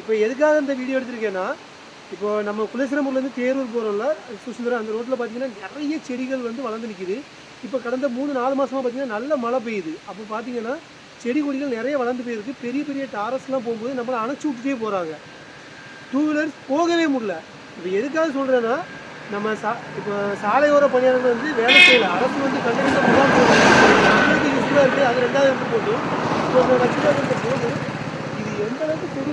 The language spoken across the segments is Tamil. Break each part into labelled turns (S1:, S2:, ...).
S1: இப்போ எதுக்காக இந்த வீடியோ எடுத்திருக்கேன்னா இப்போ நம்ம குலேஸ்வரம்பூர்லேருந்து தேரூர் போகிறோம்ல சுசுந்தரம் அந்த ரோட்டில் பார்த்தீங்கன்னா நிறைய செடிகள் வந்து வளர்ந்து நிற்கிது இப்போ கடந்த மூணு நாலு மாதமாக பார்த்தீங்கன்னா நல்ல மழை பெய்யுது. அப்போ பார்த்தீங்கன்னா செடி கொடிகள் நிறைய வளர்ந்து போயிருக்கு. பெரிய பெரிய டாரஸ்லாம் போகும்போது நம்மளை அணைச்சி விட்டுட்டே போகிறாங்க டூ வீலர்ஸ் போகவே முடியல. இப்போ எதுக்காக சொல்கிறேன்னா நம்ம சா இப்போ சாலையோர பணியாளர்கள் வந்து வேலை செய்யல. அரசு வந்து கண்டிப்பாக யூஸ்ஃபுல்லாக இருக்குது அது ரெண்டாவது எடுத்து போட்டு இப்போ இந்த போது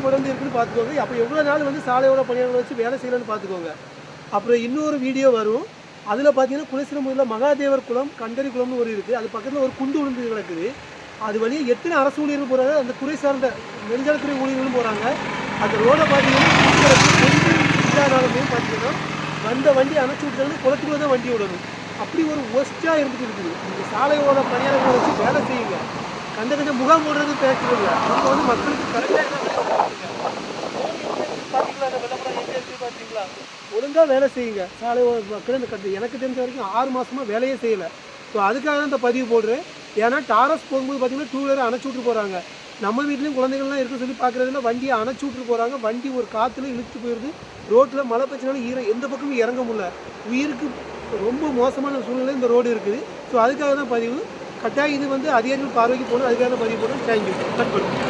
S1: அளவுக்கு இருக்குன்னு பார்த்துக்கோங்க. அப்போ எவ்வளோ நாள் வந்து சாலையோட பணியாளர்களை வச்சு வேலை செய்யலாம்னு பார்த்துக்கோங்க. அப்புறம் இன்னொரு வீடியோ வரும். அதில் பார்த்தீங்கன்னா குலசிரமூரில் மகாதேவர் குளம் கண்டரி குளம்னு ஒரு இருக்குது அது பக்கத்தில் ஒரு குண்டு விழுந்து கிடக்குது. அது வழியாக எத்தனை அரசு ஊழியர்கள் போகிறாங்க அந்த துறை சார்ந்த நெடுஞ்சாலைத்துறை ஊழியர்களும் போகிறாங்க அந்த ரோடை பார்த்தீங்கன்னா பார்த்தீங்கன்னா வந்த வண்டி அணைச்சி விட்டாலும் குளத்துக்குள்ள தான் வண்டி விடணும் அப்படி ஒரு ஒஸ்ட்டாக இருந்துட்டு இருக்குது. நீங்கள் சாலையோட பணியாளர்களை வச்சு வேலை செய்யுங்க. அந்த கண்ட முகாம் போடுறது பேசுறதில்ல நம்ம வந்து மக்களுக்கு கரெக்டாக பார்த்தீங்களா ஒழுங்காக வேலை செய்யுங்க. சாலை மக்கள் இந்த கட்டு. எனக்கு தெரிஞ்ச வரைக்கும் ஆறு மாசமா வேலையே செய்யலை. ஸோ அதுக்காக தான் இந்த பதிவு போடுறேன். ஏன்னா டாரஸ் போகும்போது பார்த்தீங்கன்னா டூ வீலர் அணைச்சி விட்டு போகிறாங்க நம்ம வீட்லேயும் குழந்தைகள்லாம் இருக்க சொல்லி பார்க்குறதுல வண்டியை அணைச்சி விட்டு போகிறாங்க வண்டி ஒரு காற்றுல இழுத்து போயிடுது. ரோட்டில் மழை பிரச்சனாலும் ஈர எந்த பக்கமும் இறங்க முடியல. உயிருக்கு ரொம்ப மோசமான சூழ்நிலை இந்த ரோடு இருக்குது. ஸோ அதுக்காக தான் பதிவு. கட்டாயம் இது வந்து அதிகாரிகள் பார்வைக்கு போகணும் அதுக்காக பதிவு போகணும். தேங்க்யூ கட் பண்ணுங்கள்